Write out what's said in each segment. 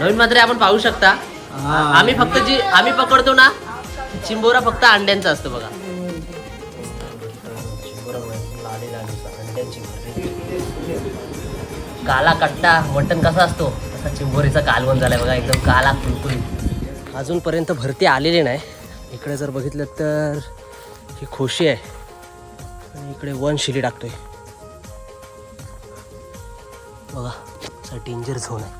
नवीन मात्र आपण पाहू शकता. आम्ही फक्त जी आम्ही पकडतो ना चिंबोरा फक्त अंड्यांचा असतो बघा. काला कट्टा मटन कसा असतो? तसा चिंबोरीचा कालवण झालाय बघा एकदम काला कुलकुलीत. अजूनपर्यंत भरती आलेली नाही. इकडे जर बघितलं तर ही खोशी आहे. आणि इकडे वन शिली टाकतोय. बघा असा डेंजर झोन आहे.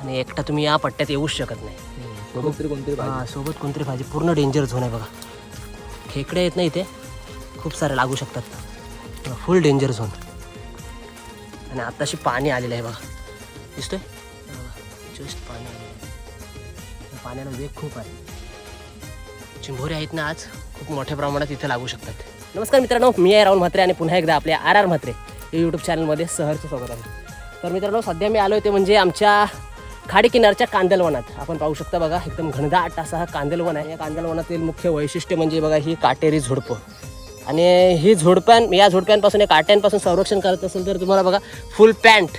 आणि एकटा तुम्ही या पट्ट्यात येऊच शकत नाही. कोणतरी कोणतरी हा सोबत कोणतरी पाहिजे पूर्ण डेंजर झोन आहे बघा. खेकडे येत नाही इथे? खूप सारे लागू शकतात. फुल डेंजर झोन आणि आत्ताशी पाणी आलेलं आहे बघा. दिसतोय? जस्ट पाणी आलेलं पाण्याला वेग खूप आहे. चिंभोरे आहेत ना आज खूप मोठ्या प्रमाणात इथे लागू शकतात. नमस्कार मित्रांनो मी आहे राहुल म्हात्रे आणि पुन्हा एकदा आपल्या आर आर म्हात्रे या यूट्यूब चॅनलमध्ये सहरचं स्वागत आहे. तर मित्रांनो सध्या मी आलो ते म्हणजे आमच्या खाडी किनारच्या कांदलवनात. आपण पाहू शकता बघा एकदम घनदाट असा हा कांदलवन आहे. या कांदलवनातील मुख्य वैशिष्ट्य म्हणजे बघा ही काटेरी झुडपं. आणि ही झुडप्यां या झुडप्यांपासून या काट्यांपासून संरक्षण करत असेल तर तुम्हाला बघा फुल पॅन्ट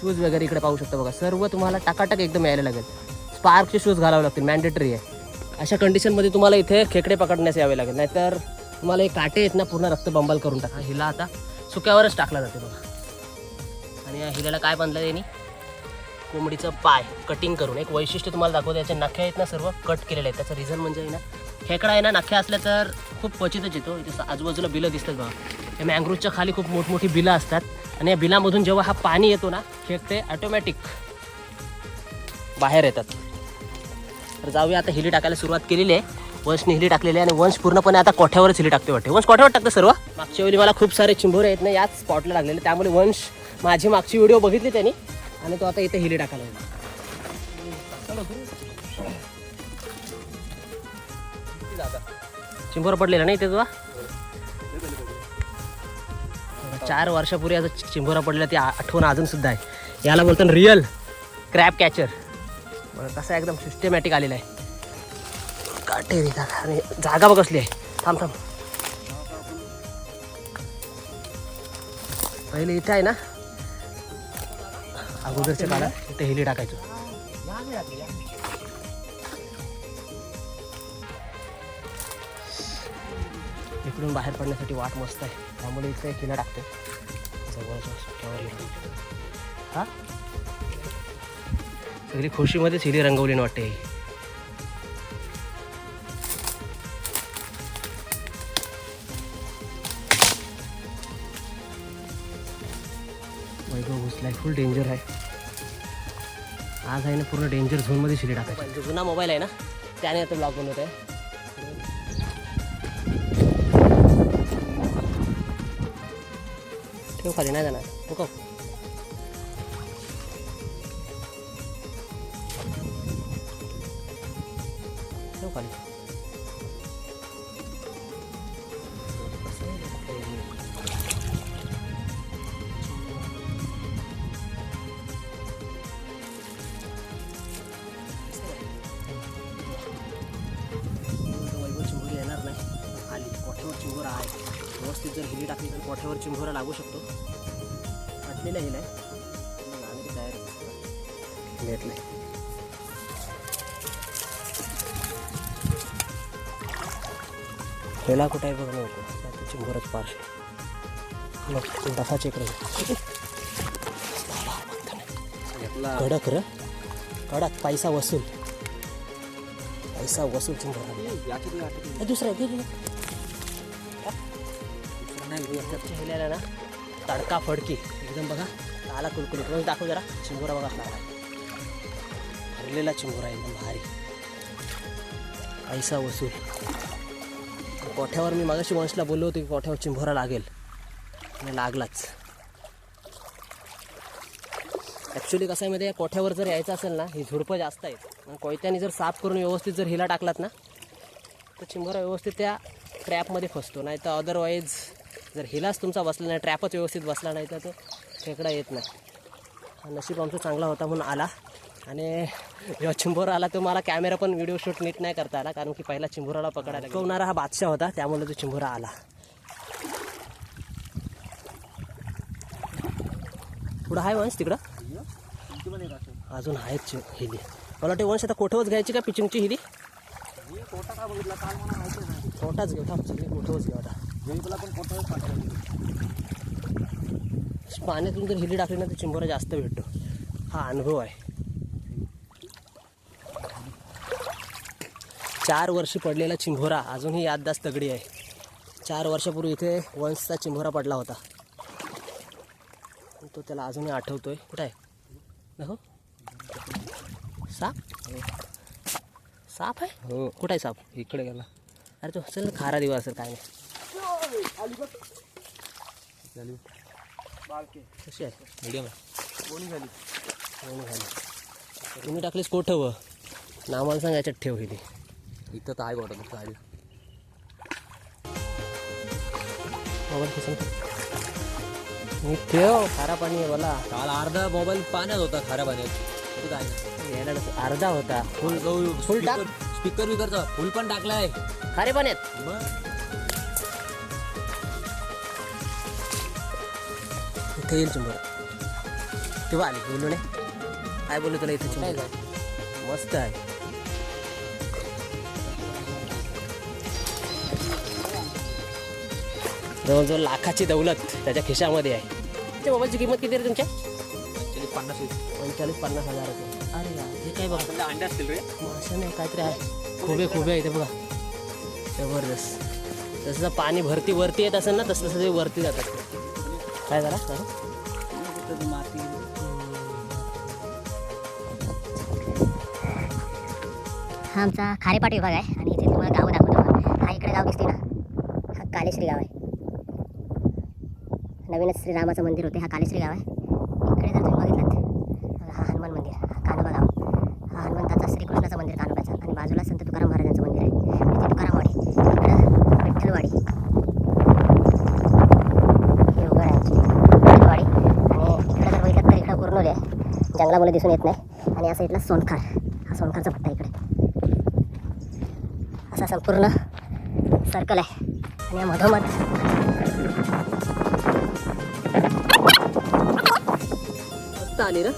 शूज वगैरे इकडे पाहू शकता बघा. सर्व तुम्हाला टाकाटाक एकदम यायला लागेल. स्पार्कचे शूज घालावे लागतील मॅन्डेटरी आहे. अशा कंडिशनमध्ये तुम्हाला इथे खेकडे पकडण्यास यावे लागेल नाहीतर तुम्हाला हे काटे आहेत ना पूर्ण रक्त बंबाल करून टाका. हिला आता सुक्यावरच टाकला जाते बघा. आणि या हिल्याला काय बांधलं त्यांनी कोंबडीचं पाय. कटिंग करून. एक वैशिष्ट्य तुम्हाला दाखवतो याचे नखे आहेत ना सर्व कट केलेले आहेत. त्याचं रिझन म्हणजे आहे ना खेकडा आहे ना नखे असल्या तर खूप क्वचितच येतो. इथे आजूबाजूला बिलं दिसतात बघा. या मँग्रोवच्या खाली खूप मोठमोठी बिलं असतात. आणि या बिलामधून जेव्हा हा पाणी येतो ना खेकडे ऑटोमॅटिक बाहेर येतात. तर जाऊया आता हिली टाकायला सुरुवात केलेली आहे. वंशने हिली टाकलेली आहे आणि वंश पूर्णपणे आता कोठ्यावरच हिली टाकते वाटते. वंश कोठ्यावर टाकतं सर्व? मागच्या वेळी मला खूप सारे चिंबोरे आहेत ना याच स्पॉटला लागलेले. त्यामुळे वंश माझी मागची व्हिडिओ बघितली त्यांनी. आणि तो आता इथे हिली टाकायला लागला. पडलेला नाही इथे तुला? चार वर्षापूर्वी आता चिंबोरा पडलेला ती आठवण अजून सुद्धा आहे. याला बोलतो रिअल क्रॅप कॅचर बरं कसा एकदम सिस्टमॅटिक आलेला आहे. काटेरी जागा आणि जागा बघ कसली आहे. थांब थांब. पहिले इथे आहे ना? अगोदरच्या काळात इथे हिली टाकायचो. इकडून बाहेर पडण्यासाठी वाट मस्त आहे. त्यामुळे इथे हिला टाकतो जवळच्या. हा? सगळी खुशीमध्येच हिरी रंगवली वाटते. घुसलाय फुल डेंजर आहे. आज आहे ना पूर्ण डेंजर झोनमध्ये शिरी टाकायची. जुना मोबाईल आहे ना त्याने आता ब्लॉग बनवत आहे ठेव खाली नाही जाणार. नको ठेव जर हिली टाकली तर कोठ्यावर चिंबोरा लागू शकतो. वाटलेला हिला आहे आम्ही तयार भेटलाय हेला कुठं आहे बघ नको चिंबोराच पार्श. डफा चेक कडक र. कडक पैसा वसूल. पैसा वसूल चिंबोरा दुसरा घे, हिल्याला ना. तडका फडकी. एकदम बघा आला कुलकुल रोज दाखव जरा. चिंबोरा बघा असला भरलेला चिंबोरा एकदम भारी. ऐसा वसूल. कोठ्यावर मी मागाशी वंशला बोललो होतो की कोठ्यावर चिंबोरा लागेल. आणि लागलाच. ॲक्च्युली कसं आहे माहिती आहे कोठ्यावर जर यायचं असेल ना ही झुडपं जास्त आहेत. आणि कोयत्याने जर साफ करून व्यवस्थित जर हिला टाकलात ना तर चिंबोरा व्यवस्थित त्या ट्रॅपमध्ये फसतो. नाही तर अदरवाईज जर हिलाच तुमचा बसला नाही ट्रॅपच व्यवस्थित बसला नाही तर तो खेकडा येत नाही. नशीब आमचा चांगला होता म्हणून आला. आणि जेव्हा चिंबोरा आला तो मला कॅमेरा पण व्हिडिओ शूट नीट नाही करता आला कारण की पहिला चिंबोराला पकडायला शिकवणारा हा बादशाह होता त्यामुळे तो चिंबोरा आला. पुढं आहे वंश तिकडं? अजून आहेत हिली. मला वाटते वंश आता कोठवच घ्यायची का पिचिंगची हिली? कोटाच घेऊ थांब कोठवच घेऊ आता. पाण्यातून जर हिली टाकली ना तर चिंबोरा जास्त भेटतो. हा अनुभव आहे. चार वर्षी पडलेला चिंभोरा अजूनही याददास्त तगडी आहे. चार वर्षापूर्वी इथे वंशचा चिंभोरा पडला होता. तो त्याला अजूनही आठवतोय. कुठं आहे? हो? साप? साप आहे? हो. कुठं आहे साप? इकडे गेला. अरे तो चल खारा दिवा असेल काय नाही. कशी आहे मीडियम आहे कोणी झाली तुम्ही टाकलीस कोठव नावाला सांग याच्यात ठेव गेली इथं तर आहे मोबाईल किसन मी ठेव खारा पाणी आहे मला. काल अर्धा मोबाईल पाण्यात होता खाऱ्या पाण्यात. तू काय. अर्धा होता. फुल फुल फुल टाक. स्पीकर बिकरचा फुल पण टाकलाय. खारे पाण्यात. मग? इथे येईल चिंबर तेव्हा आली. बोलू नाही. काय बोलू तुला इथे चिंबर मस्त आहे. जवळजवळ लाखाची दौलत त्याच्या खिशामध्ये आहे. त्या मोबाईलची किंमत किती आहे रे तुमच्या? पन्नास पंचेचाळीस पन्नास हजार रुपये अरे यार हे काय बघा. अंडे असतील रे. मासे नाही काहीतरी आहे. खुबे खुबे आहे. ते बघा. जबरदस्त. जसं पाणी भरती वरती येत असेल ना तसं तसं ते वरती जातात. काय झाला? हा? हा आमचा खारेपाट विभाग आहे आणि इथे तुम्हाला गावं दाखवतो हा. इकडे गाव दिसते ना. हा कालेश्री गाव आहे. नवीनच श्रीरामाचं मंदिर होते हा कालेश्री गाव आहे इकडे जर तुम्ही बघितलात हा हनुमान मंदिर हा कानोबा गाव हा हनुमंताचा श्रीकृष्णाचं मंदिर कानोबाचं आणि बाजूला संत तुकाराम महाराजांचं मंदिर आहे इथे तुकारामवाडी इकडं विठ्ठलवाडी ही उघड आहे आमची विठ्ठलवाडी आणि इकडे जर बघितलं तर इकडं कुर्नोली आहे जंगलामुळे दिसून येत नाही. आणि या साईडला सोनखार हा सोनखारचा पट्टा इकडे. असा संपूर्ण सर्कल आहे. आणि या मधोमध. आली ना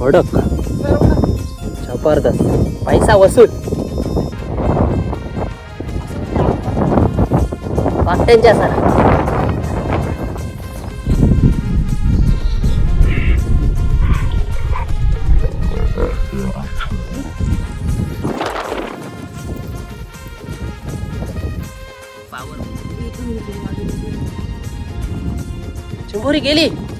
कडक. जबरदस्त. पैसा वसूल. वाकट्यांच्या सर. चिंबोरी गेली.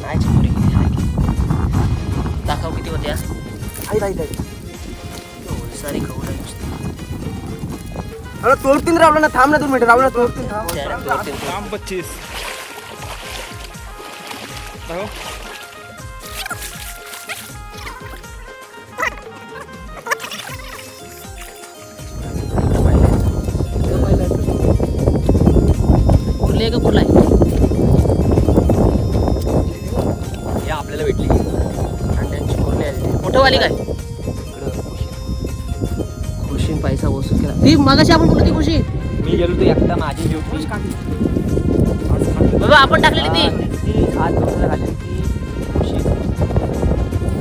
नाही चिंबोरी गेली हाय की. दाखव किती होत्या सारी खबर आहे नुसती. तोडतीन रावला ना थांब ना दोन मिनिट रावला तोडतीन थांब. पच्चीस आहे? हे आपल्याला भेटली. अंड्यांची कुर्ली आली मोठं वाली काय? खुशीन पैसा वसूल केला. ती मागाशी आपण बोलतो ती खुशी. मी गेलो तर एकटा माझी बाबा आपण टाकलेली ती. ती खुशी.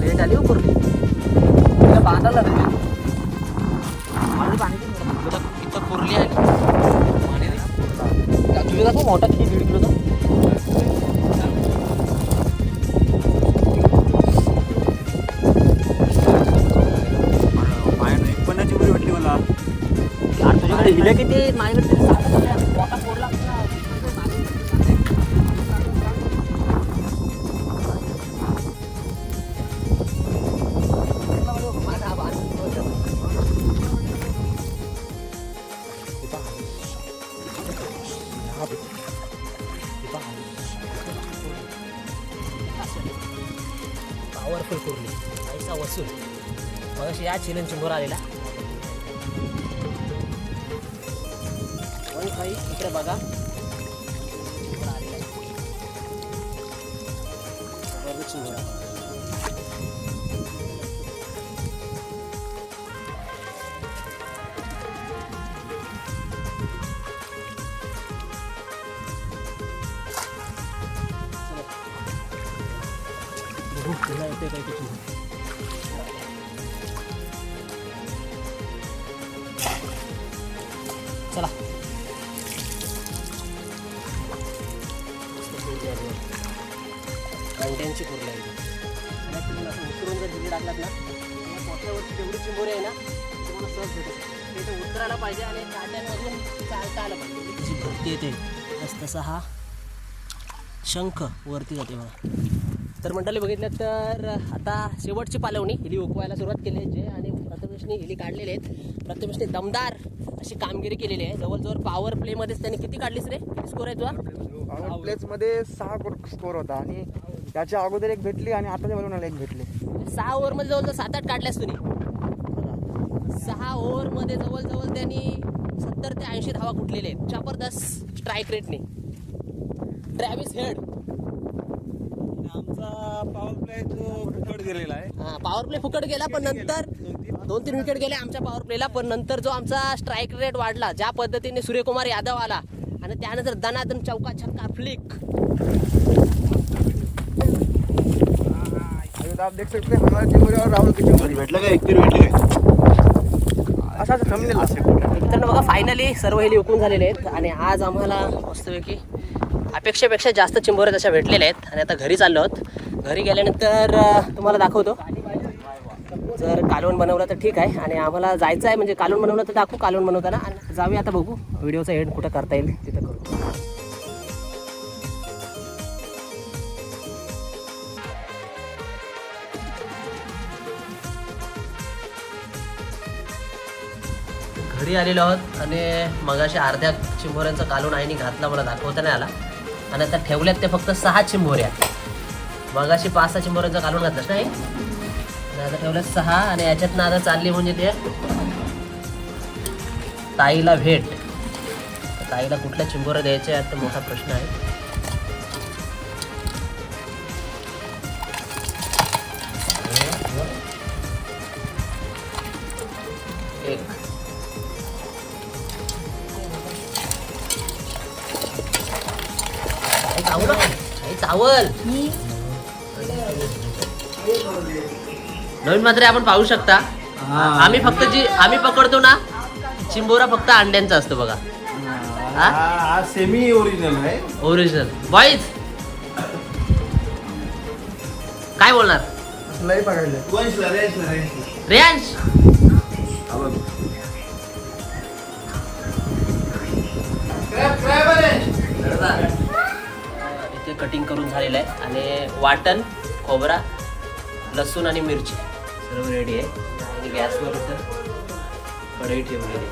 लेट आली हो कुर्ली तिला बांधायला रे इथं कुर्ली आली तुझे दाखव मोठा किती? दीड किलोचा? पन्नासची उडी वाटली मला. यार तुझ्याकडे हिल्या किती? माझ्याकडे या चिलन चिंबोर आलेला वन फाई इकडे बघा चिंबोरा आलेला आहे. जबरदस्त कंट्यांची कुर्ला आहे. असं उतरून जर दिली टाकलात ना तर जेवढी चिंबोरी आहे ना तुम्हाला सहज भेटू ते इथं उतरायला पाहिजे आणि काट्यांमधून चालता आलं पाहिजे. जी भरती येते तस हा शंख वरती जाते बघा. तर मंडळी बघितलं तर आता शेवटची पालवणी हिली उकवायला सुरुवात केली आहे. जे आणि प्रथमेशने हिली काढलेले आहेत. प्रथमेशने दमदार अशी कामगिरी केलेली आहे. जवळजवळ पॉवर प्लेमध्येच त्यांनी किती काढलीस रे? स्कोर आहे तुझा प्लेस मध्ये. सहा स्कोर होता आणि त्याच्या अगोदर एक भेटली आणि आताच्या बनवून एक भेटली. सहा ओव्हरमध्ये जवळजवळ सात आठ काढल्यास तुम्ही सहा ओव्हरमध्ये जवळजवळ त्यांनी सत्तर ते ऐंशी धावा कुठलेले आहेत. जबरदस्त स्ट्राईक रेटने ट्रॅव्हिस हेड आमचा पॉवर प्ले तो फुकट गेलेला आहे. पॉवर प्ले फुकट गेला पण नंतर दोन तीन विकेट गेले. आमच्या पॉवर प्लेला पण नंतर जो आमचा स्ट्राईक रेट वाढला ज्या पद्धतीने सूर्यकुमार यादव आला आणि त्यानंतर दनादन चौका छक्का फ्लिक अभी आप देख सकते हैं हमारे चिंबोरी और राहुल की भेटलं का भेटले असं मित्रांनो बघा फायनली सर्व हेली उकळून झालेले आहेत आणि आज आम्हाला मस्तपैकी अपेक्षेपेक्षा जास्त चिंबोरे तशा भेटलेल्या आहेत आणि आता घरी चाललो आहोत. घरी गेल्यानंतर तुम्हाला दाखवतो. जर कालवण बनवलं तर ठीक आहे. आणि आम्हाला जायचं आहे म्हणजे कालवण बनवलं तर दाखवू कालवण बनवताना. आणि जाऊया आता बघू. व्हिडिओचा एंड कुठं करता येईल तिथं करू. घरी आलेलो आहोत आणि मगाशी अर्ध्या चिंबोऱ्यांचा कालून आईने घातला मला दाखवता नाही आला. आणि आता ठेवल्यात ते फक्त सहा चिंबोऱ्या. मगाशी पाच सहा चिंबोऱ्यांचा घालून घातलास नाही आणि आता ठेवलं सहा आणि याच्यातनं आता चालली म्हणजे ते ताईला भेट. ताईला कुठल्या चिंबोरं द्यायच्या यात तर मोठा प्रश्न आहे. एक. चावल. नवीन मात्र आपण पाहू शकता. आम्ही फक्त जी आम्ही पकडतो ना चिंबोरा फक्त अंड्यांचा असतो बघा. हा हा? सेमी ओरिजिनल आहे. ओरिजिनल बॉईज काय बोलणार? बघायला रेयांश इथे कटिंग करून झालेलं आहे. आणि वाटण खोबरा लसूण आणि मिरची. सर्व रेडी आहे. आणि गॅसवर इथं कढई ठेवलेली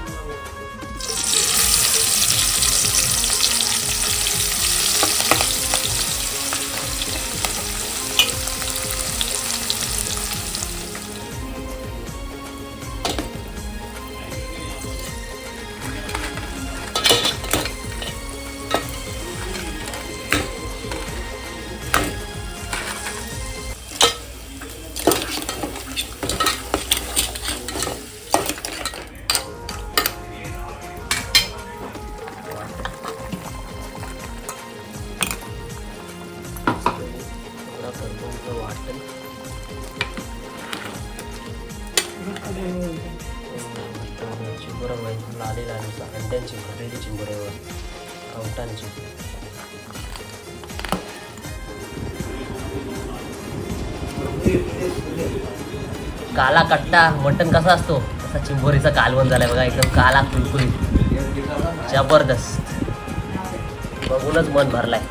काला कट्टा मटन कसा असतो? तसा चिंबोरीचा कालवण झालाय बघा एकदम काला कुलकुली जबरदस्त. बघूनच मन भरलाय.